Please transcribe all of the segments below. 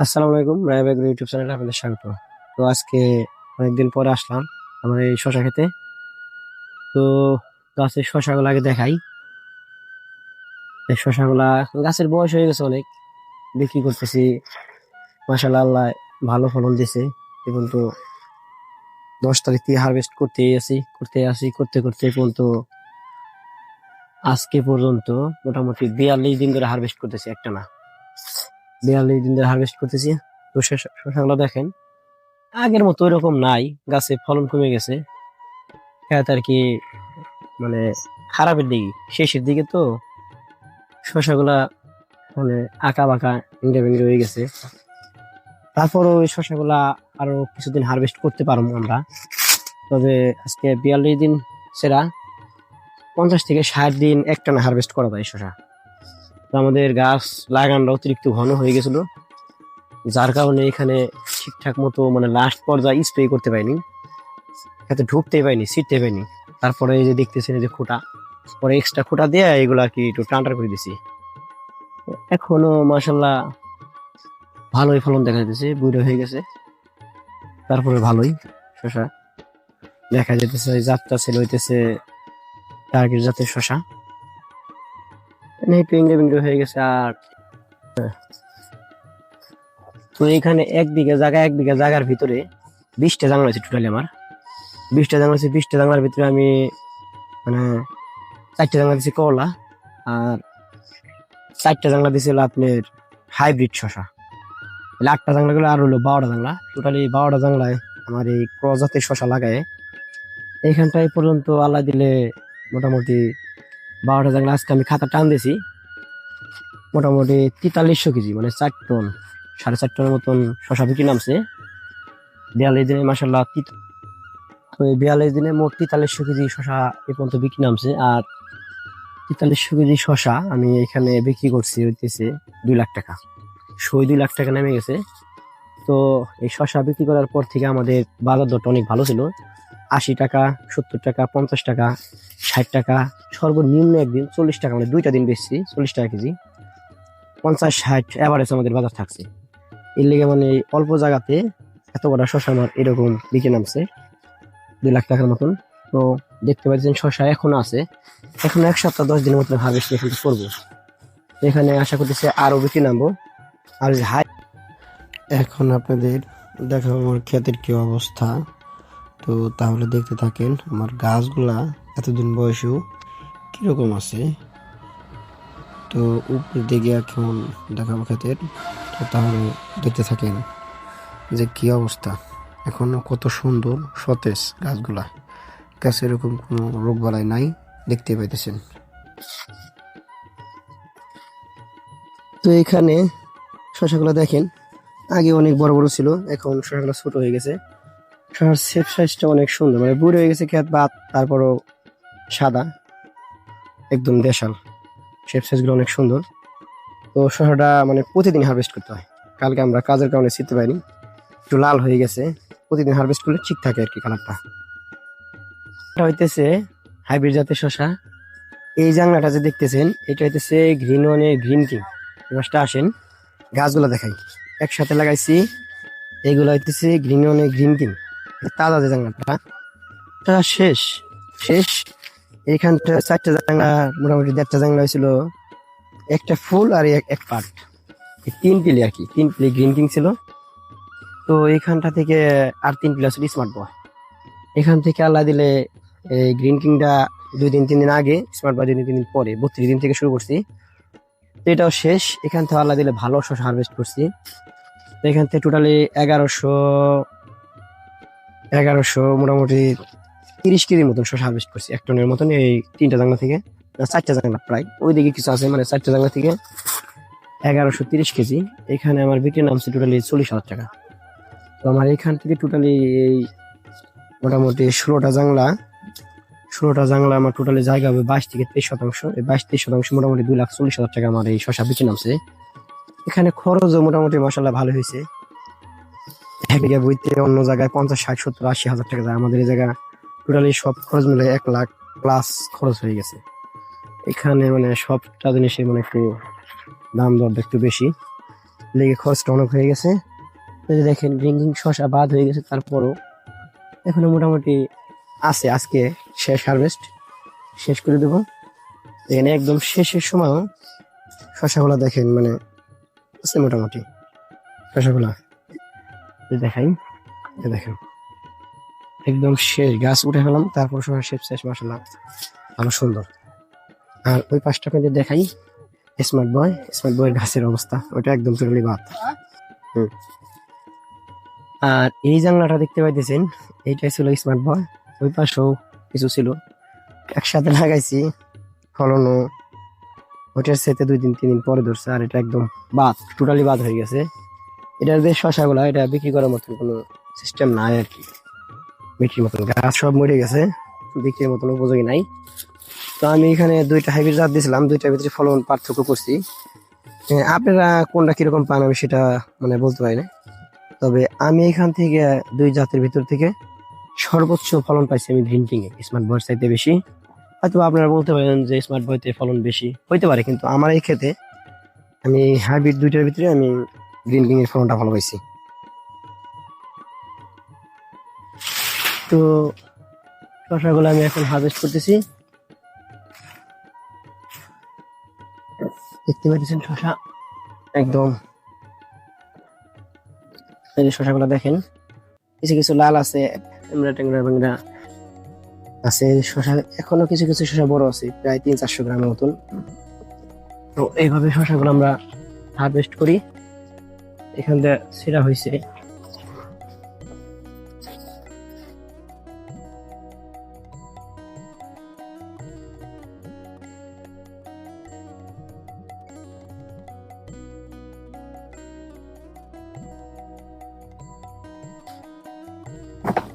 আসসালামু আলাইকুম রায়বাগ ইউটিউব চ্যানেলে আপনাদের স্বাগত। তো আজকে অনেকদিন পরে আসলাম আমার এই শশা খেতে। তো গাছের শশাগুলো আগে দেখাই। এই শশাগুলা গাছের বয়স হয়ে গেছে অনেক। বিক্রি করতেছি। মাসাল্লাহ আল্লাহ ভালো ফলন দিছে এখন তো দশ তারিখ থেকে হারভেস্ট করতে আসি করতে আসি করতে করতে পর্যন্ত আজকে পর্যন্ত মোটামুটি বিয়াল্লিশ দিন ধরে হারভেস্ট করতেছি একটা না বিয়াল্লিশ দিন ধরে হারভেস্ট করতেছি। তো শসাগুলো দেখেন, আগের মতো ওইরকম নাই। গাছে ফলন কমে গেছে। খেত আর কি মানে খারাপের দিকে, শেষের দিকে তো শসাগুলা মানে আঁকা বাঁকা ইন্ডে হয়ে গেছে। তারপরও ওই শসাগুলা আরও কিছুদিন হারভেস্ট করতে পারব আমরা। তবে আজকে বিয়াল্লিশ দিন সেরা, পঞ্চাশ থেকে ষাট দিন একটানা হারভেস্ট করা যায় শসা। তো আমাদের গাছ লাগানটা অতিরিক্ত ঘন হয়ে গেছিল, যার কারণে এখানে ঠিকঠাক মতো মানে লাস্ট পর্যায়ে স্প্রে করতে পারিনি, এতে ঢুকতে পাইনি ছিটতে পাইনি তারপরে এই যে দেখতেছেন যে খোটা, পরে এক্সট্রা খোটা দিয়ে এগুলো আর কি একটু টানটার করে দিছি। এখনও মাসাল্লাহ ভালোই ফলন দেখা যাচ্ছে, বুড়ো হয়ে গেছে। তারপরে ভালোই, শশা। দেখা যেতেছে যাত্রা ছেলে হইতেছে টার্গেট জাতের শশা। মানে একটু ইংরে হয়ে গেছে আর। তো এখানে এক বিঘা জায়গা, এক বিঘা জায়গার ভিতরে বিশটা জাংলা আছে টোটালি আমার। বিশটা জাংলা আছে, বিশটা জাংলার ভিতরে আমি মানে চারটা জাংলা দিছি করলা আর চারটা জাংলা দিছি হলো আপনার হাইব্রিড শশা। আটটা জাংলা গুলো আর হলো বারোটা জাংলা টোটালি বারোটা জাংলায় আমার এই প্রজাতির শশা লাগায়। এইখানটায় পর্যন্ত আল্লাহ দিলে মোটামুটি বারোটা জাংলা আজকে আমি খাতা টান দিয়েছি। মোটামুটি তেতাল্লিশশো কেজি মানে চার টন, সাড়ে চার টনের মতন শশা বিক্রি নামছে। বিয়াল্লিশ দিনে মাসাল্লাহ তো এই বিয়াল্লিশ দিনে মোট তেতাল্লিশশো কেজি শশা এ পর্যন্ত বিক্রি নামছে। আর তেতাল্লিশশো কেজি শশা আমি এখানে বিক্রি করছি হইতেছে দুই লাখ টাকা। সই দুই লাখ টাকা নেমে গেছে। তো এই শশা বিক্রি করার পর থেকে আমাদের বাজার দরটা অনেক ভালো ছিল। আশি টাকা, সত্তর টাকা, পঞ্চাশ টাকা, ষাট টাকা, সর্বনিম্ন একদিন চল্লিশ টাকা মানে দুইটা দিন বেশি, চল্লিশ টাকা কেজি। পঞ্চাশ, ষাট অ্যাভারেজ আমাদের বাজার থাকছে। এর লেগে মানে অল্প জায়গাতে এত বড় শশা আমার এরকম বিকে নামছে, দুই লাখ টাকার মতন। তো দেখতে পাচ্ছেন শশা এখনও আছে। এখন এক সপ্তাহ, দশ দিনের মতন হারভেস্ট এখান করব। এখানে আশা করতেছে আরও বিক্রি নামবো। আর হাই এখন আপনাদের দেখাবো আমার ক্ষেতের কি অবস্থা। তো তাহলে দেখতে থাকেন আমার গাছগুলা এতদিন বয়সেও কীরকম আছে। তো উপর দিকে এখন দেখাবো ক্ষেতের। তো তাহলে দেখতে থাকেন যে কি অবস্থা। এখনও কত সুন্দর সতেজ গাছগুলা। গাছে এরকম কোনো রোগ বালাই নাই দেখতে পাইতেছেন। তো এখানে শশাগুলো দেখেন, আগে অনেক বড় বড় ছিল, এখন শশাগুলো ছোট হয়ে গেছে। শশার শেপ সাইজটা অনেক সুন্দর। মানে বুড়ো হয়ে গেছে খেত বাদ তারপরও সাদা। একদম দেশাল। শেপ সাইজগুলো অনেক সুন্দর। তো শশাটা মানে প্রতিদিন হারভেস্ট করতে হয়। কালকে আমরা কাজের কারণে ছিটতে পারিনি। একটু লাল হয়ে গেছে। প্রতিদিন হারভেস্ট করলে ঠিক থাকে আর কি কালারটা। এটা হইতেছে হাইব্রিড জাতের শশা। এই জাংলাটা যে দেখতেছেন, এটা হইতেছে গ্রিন ওয়ানে গ্রিন কিং এবারটা আসেন, গাছগুলো দেখাই। একসাথে লাগাইছি। এগুলো হইতেছে গ্রিন ওয়ানে গ্রিন কিং তাজা যে জাংলাটা তা শেষ। শেষ। এইখানটা চারটা জাংলা মোটামুটি দেড়টা জাংলা হয়েছিল। একটা ফুল আর এক পার্ট তিন পিলি আর কি, তিন পিলি গ্রিন কিং ছিল। তো এইখানটা থেকে আর তিন পিলি ছিল স্মার্ট বয় এখান থেকে আল্লাহ দিলে এই গ্রিন কিংটা দুই দিন, তিন দিন আগে স্মার্ট বয় দুই দিন, তিন দিন পরে, বত্রিশ দিন থেকে শুরু করছি। তো এটাও শেষ। এখান থেকে আল্লাহ দিলে ভালো শস্য হারভেস্ট করছি। এখান থেকে টোটালি এগারোশো এগারোশো মোটামুটি তিরিশ কেজির মতন শস্য হারভেস্ট করছি, এক টনের মতন এই তিনটা জাংলা থেকে চারটা জাংলা প্রায়। ওইদিকে কিছু আছে মানে চারটা জাংলা থেকে এগারোশো তিরিশ কেজি। এখানে আমার বিক্রি নামছে টোটালি চল্লিশ হাজার টাকা। তো আমার এখান থেকে টোটালি এই মোটামুটি ষোলোটা জাংলা ষোলোটা জাংলা আমার টোটালি জায়গা হবে বাইশ থেকে তেইশ শতাংশ। এই বাইশ তেইশ শতাংশ মোটামুটি দুই লাখ চল্লিশ হাজার টাকা আমার এই শশা বিক্রি নামছে এখানে খরচও মোটামুটি মশালা ভালো হয়েছে। এক বিঘা বইতে অন্য জায়গায় পঞ্চাশ, ষাট, সত্তর, আশি হাজার টাকা যায়। আমাদের এই জায়গা টোটালি সব খরচ মিলে এক লাখ প্লাস খরচ হয়ে গেছে। এখানে মানে সবটা জিনিসের মানে একটু দাম দর একটু বেশি। লেগে খরচটা অনেক হয়ে গেছে। এই যে দেখেন গ্রিন শশা বাদ হয়ে গেছে, তারপরও এখনও মোটামুটি আছে আজকে শেষ হারভেস্ট শেষ করে দেবো। এখানে একদম শেষের সময় শশাগুলা দেখেন মানে আছে মোটামুটি। শশাগুলা দেখাই। দেখেন। একদম শেষ, গাছ উঠে ফেলাম, তারপর শশা শেষ শেষ মাসাল্লাহ আরও সুন্দর। আর ওই পাশটা আপনাদের দেখাই। স্মার্ট বয় স্মার্ট বয়ের গাছের অবস্থা। ওটা একদম টোটালি বাদ। আর এই জানলাটা দেখতে পাইতেছেন, এইটাই ছিল স্মার্ট বয় ওই পাশেও কিছু ছিল। একসাথে লাগাইছি ফলনও ওটার সাথে দুই দিন, তিন দিন পরে ধরছে, আর এটা একদম বাদ টোটালি বাদ হয়ে গেছে। এটার যে শশাগুলা এটা বিক্রি করার মতন কোনো সিস্টেম নাই আর কি। বিক্রির মতন গাছ সব মরে গেছে, বিক্রির মতন উপযোগী নাই। তো আমি এখানে দুইটা হাইব্রিড জাত দিয়েছিলাম দুইটার ভিতরে ফলন পার্থক্য করছি। আপনারা কোনটা কীরকম পান আমি সেটা মানে বলতে পারি না। তবে আমি এখান থেকে দুই জাতের ভিতর থেকে সর্বোচ্চ ফলন পাইছি আমি এ স্মার্ট বয়ের চাইতে বেশি। হয়তো আপনারা বলতে পারেন যে স্মার্ট বইতে ফলন বেশি হইতে পারে, কিন্তু আমার এই ক্ষেত্রে আমি হাইব্রিড দুইটার ভিতরে আমি গ্রিন এর ফলনটা ভালো পাইছি। তো শসাগুলো আমি এখন হারভেস্ট করতেছি। দেখতে পাচ্ছেন শসা? একদম। এই যে শসাগুলো দেখেন। কিছু কিছু লাল আছে, এমরা টেংরা বেংরা আছে। শসা, এখনও কিছু কিছু শসা বড় আছে, প্রায় তিন চারশো গ্রামের মতন। তো এইভাবে শসাগুলো আমরা হারভেস্ট করি। এখান থেকে সেরা হয়েছে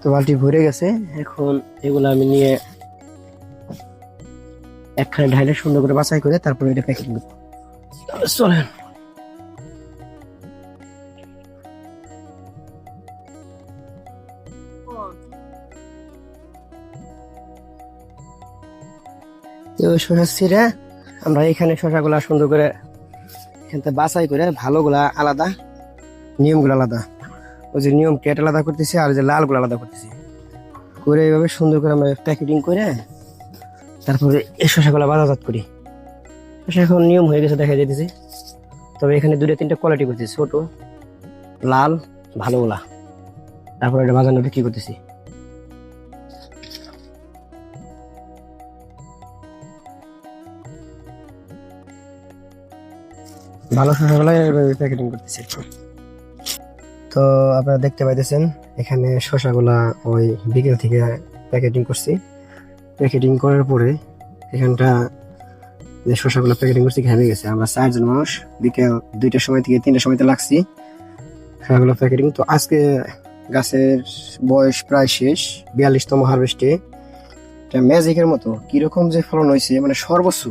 তো বালতি ভরে গেছে। এখন এগুলো আমি নিয়ে একখানে ঢাইলে সুন্দর করে বাছাই করে তারপরে এটা প্যাকেট করব। চলেন। শসা ছিঁড়ে আমরা এখানে শসাগুলা সুন্দর করে এখান থেকে বাছাই করে ভালোগুলা আলাদা, নিয়মগুলো আলাদা। ওই যে নিয়ম কেট আলাদা করতেছি আর যে লালগুলো আলাদা করতেছি। করে এইভাবে সুন্দর করে আমরা প্যাকেটিং করে তারপরে এই শসাগুলো বাজারজাত করি। শসা এখন নিয়ম হয়ে গেছে দেখা যাইতেছে। তবে এখানে দুটো তিনটা কোয়ালিটি করতেছি, ছোট, লাল, ভালোগুলা। তারপরে এটা বাজারে বিক্রি করতেছি? ভালো প্যাকেটিং করতেছি। তো আপনারা দেখতে পাইতেছেন, এখানে শসাগুলা ওই বিকেল থেকে প্যাকেটিং করছি। প্যাকেটিং করার পরে এখানটা যে শসাগুলো প্যাকেটিং করছি, ঘেমে গেছে। আমরা চারজন মানুষ, বিকেল দুইটার সময় থেকে তিনটার সময়তে লাগছি শসাগুলো প্যাকেটিং তো আজকে গাছের বয়স প্রায় শেষ, বিয়াল্লিশতম হারভেস্টে এটা ম্যাজিকের মতো, কীরকম যে ফলন হয়েছে মানে সর্বোচ্চ।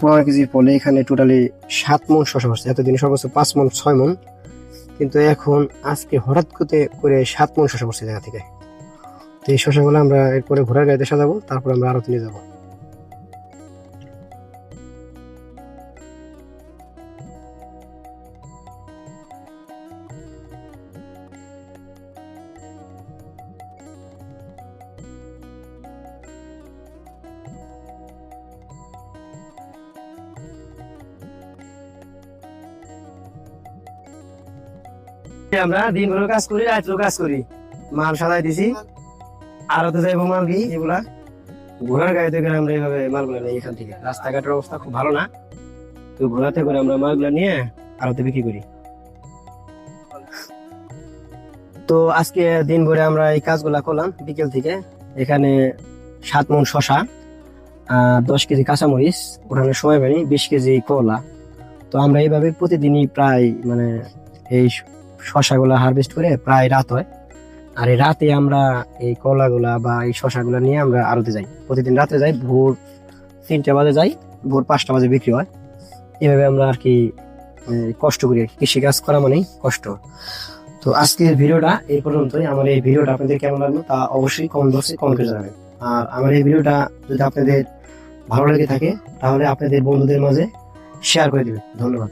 পনেরো কেজি ফলে এখানে টোটালি সাত মন শসা হচ্ছে এতদিন সর্বোচ্চ পাঁচ মন, ছয় মন। কিন্তু এখন আজকে হঠাৎ করতে করে সাত মন শশা পড়ছে জায়গা থেকে। তো এই শশাগুলো আমরা এরপরে ঘোড়ার গাড়িতে সাজাবো, তারপর আমরা আরতি নিয়ে যাব। আমরা কাজ করি কাজ করি। মাল দিছি। আরও তো যাইবো মাল কি এগুলা। ঘোড়ার গাড়িতে করে আমরা মালগুলো এখান থেকে। রাস্তাঘাটের অবস্থা খুব ভালো না। তো ঘোড়াতে করে আমরা মালগুলো নিয়ে বিক্রি করি। তো আজকে দিন ভরে আমরা এই কাজগুলা করলাম বিকেল থেকে। এখানে সাত মন শশা দশ কেজি কাঁচামরিচ, ওখানে সময় পানি বিশ কেজি কলা। তো আমরা এইভাবে প্রতিদিনই প্রায় মানে এই শশাগুলা হারভেস্ট করে প্রায় রাত হয়। আর এই রাতে আমরা এই কলাগুলা বা এই শশাগুলা নিয়ে আমরা আড়তে যাই। প্রতিদিন রাতে যাই, ভোর তিনটা বাজে যাই, ভোর পাঁচটা বাজে বিক্রি হয়। এভাবে আমরা আর কি কষ্ট করি আর কি। কৃষিকাজ করা মানেই কষ্ট। তো আজকের ভিডিওটা এই পর্যন্তই। আমার এই ভিডিওটা আপনাদের কেমন লাগল তা অবশ্যই কমেন্ট বক্সে কমেন্ট করে জানাবেন। আর আমার এই ভিডিওটা যদি আপনাদের ভালো লেগে থাকে, তাহলে আপনাদের বন্ধুদের মাঝে শেয়ার করে দেবেন। ধন্যবাদ।